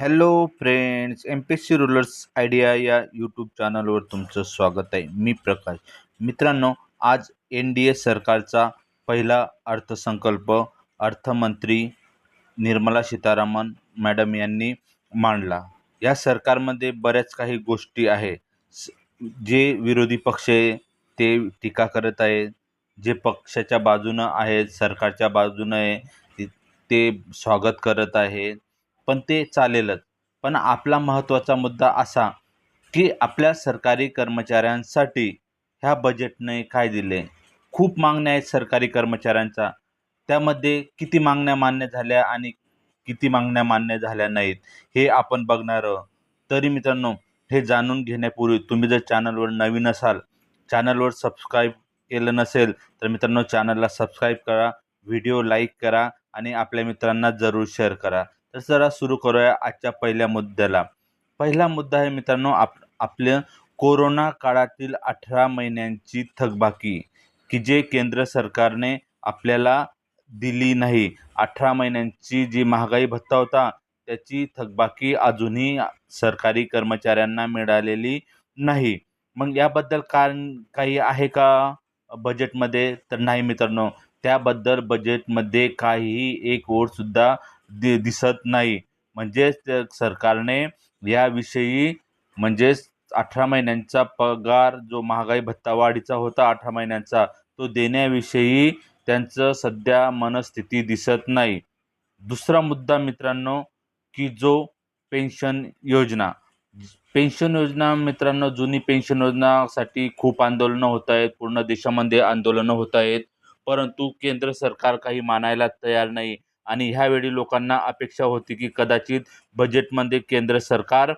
Hello friends M P S C rulers idea या YouTube चॅनलवर तुमचं स्वागत आहे. मी प्रकाश. मित्रांनो आज एन डी ए सरकारचा पहिला अर्थसंकल्प अर्थमंत्री निर्मला सीतारामन मॅडम यांनी मांडला. या सरकारमध्ये बऱ्याच काही गोष्टी आहे. स- जे विरोधी पक्ष आहे ते टीका करत आहेत जे पक्षाच्या बाजूनं आहेत सरकारच्या बाजूनं आहे ते- ते स्वागत करत आहेत पण ते चालेलच. पण आपला महत्त्वाचा मुद्दा असा की आपल्या सरकारी कर्मचाऱ्यांसाठी ह्या बजेटने काय दिले? खूप मागण्या आहेत सरकारी कर्मचाऱ्यांचा. त्यामध्ये किती मागण्या मान्य झाल्या आणि किती मागण्या मान्य झाल्या नाहीत हे आपण बघणार आहोत. तरी मित्रांनो हे जाणून घेण्यापूर्वी तुम्ही जर चॅनलवर नवीन असाल चॅनलवर सबस्क्राईब केलं नसेल तर मित्रांनो चॅनलला सबस्क्राईब करा व्हिडिओ लाईक करा आणि आपल्या मित्रांना जरूर शेअर करा. तर जरा सुरू करूया आजच्या पहिल्या मुद्द्याला. पहिला मुद्दा आहे मित्रांनो आप आपल्या कोरोना काळातील अठरा महिन्यांची थकबाकी की जे केंद्र सरकारने आपल्याला दिली नाही. अठरा महिन्यांची जी महागाई भत्ता होता त्याची थकबाकी अजूनही सरकारी कर्मचाऱ्यांना मिळालेली नाही. मग याबद्दल कारण काही आहे का बजेटमध्ये तर नाही मित्रांनो त्याबद्दल बजेटमध्ये काहीही एक ओळसुद्धा दि दिसत नाही. म्हणजेच त्या सरकारने याविषयी म्हणजेच अठरा महिन्यांचा पगार जो महागाई भत्ता वाढीचा होता अठरा महिन्यांचा तो देण्याविषयी त्यांचं सध्या मनस्थिती दिसत नाही. दुसरा मुद्दा मित्रांनो की जो पेन्शन योजना. पेन्शन योजना मित्रांनो जुनी पेन्शन योजनासाठी खूप आंदोलनं होत आहेत पूर्ण देशामध्ये आंदोलनं होत आहेत. परंतु केंद्र सरकार काही मानायला तयार नाही. आणि ह्यावेळी लोकांना अपेक्षा होती की कदाचित बजेटमध्ये केंद्र सरकार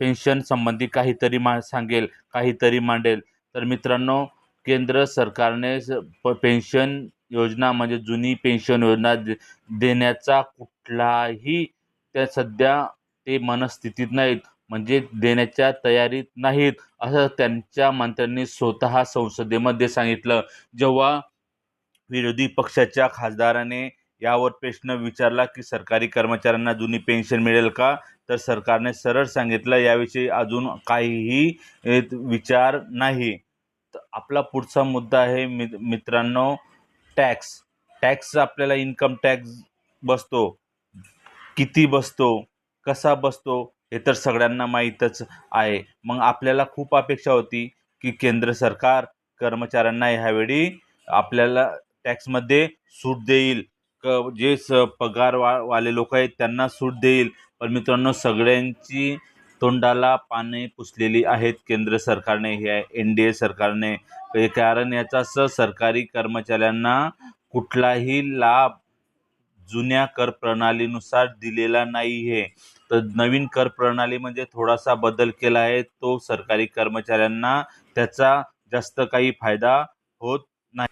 पेन्शन संबंधी काहीतरी मा सांगेल काहीतरी मांडेल. तर मित्रांनो केंद्र सरकारने स- प पेन्शन योजना म्हणजे जुनी पेन्शन योजना दे देण्याचा कुठलाही त्या सध्या ते मनस्थितीत नाहीत. म्हणजे देण्याच्या तयारीत नाहीत असं त्यांच्या मंत्र्यांनी स्वतः संसदेमध्ये सांगितलं. जेव्हा विरोधी पक्षाच्या खासदाराने यावर प्रश्न विचारला की सरकारी कर्मचाऱ्यांना जुनी पेन्शन मिळेल का? तर सरकारने सरळ सांगितलं याविषयी अजून काहीही विचार नाही. तर आपला पुढचा मुद्दा आहे मि मित्रांनो टॅक्स. टॅक्स आपल्याला इन्कम टॅक्स बसतो. किती बसतो? कसा बसतो? हे तर सगळ्यांना माहीतच आहे. मग आपल्याला खूप अपेक्षा होती की केंद्र सरकार कर्मचाऱ्यांना ह्यावेळी आपल्याला टॅक्समध्ये सूट देईल. क जे स पगार वा वाले लोक आहेत त्यांना सूट देईल. पण मित्रांनो सगळ्यांची तोंडाला पाने पुसलेली आहेत केंद्र सरकारने हे एन डी ए सरकारने. कारण याचा स सरकारी कर्मचाऱ्यांना कुठलाही लाभ जुन्या कर प्रणालीनुसार दिलेला नाही आहे तर नवीन कर प्रणालीमध्ये म्हणजे थोडासा बदल केला आहे तो सरकारी कर्मचाऱ्यांना त्याचा जास्त काही फायदा होत नाही.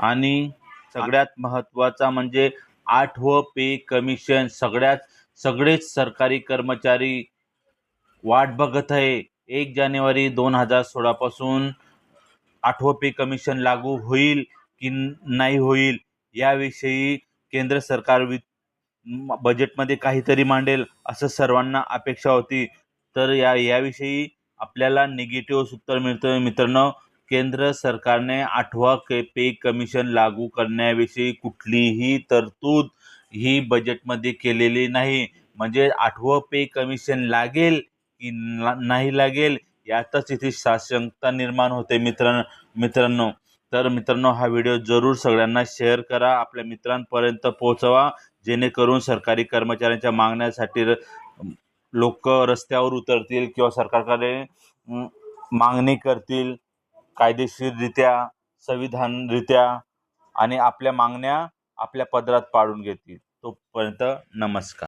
आणि सगळ्यात महत्त्वाचा म्हणजे आठवं पे कमिशन. सगळ्यात सगळेच सरकारी कर्मचारी वाट बघत आहे. एक जानेवारी दोन हजार सोळापासून आठवं पे कमिशन लागू होईल की नाही होईल याविषयी केंद्र सरकार वि बजेटमध्ये काहीतरी मांडेल असं सर्वांना अपेक्षा होती. तर या याविषयी आपल्याला निगेटिव्ह उत्तर मिळतं मित्रांनो. केंद्र सरकारने आठवा के पे कमिशन लागू करण्याविषयी कुठलीही तरतूद ही बजेटमध्ये केलेली नाही. म्हणजे आठवं पे कमिशन लागेल की ना- नाही लागेल यातच इथे साशंकता निर्माण होते मित्र मित्रांनो. तर मित्रांनो हा व्हिडिओ जरूर सगळ्यांना शेअर करा. आपल्या मित्रांपर्यंत पोहोचवा जेणेकरून सरकारी कर्मचाऱ्यांच्या मागण्यासाठी लोक रस्त्यावर उतरतील किंवा सरकारकडे मागणी करतील. कायदेशीररित्या संविधानरित्या आणि आपल्या मागण्या आपल्या पदरात पाडून घेतील. तोपर्यंत नमस्कार.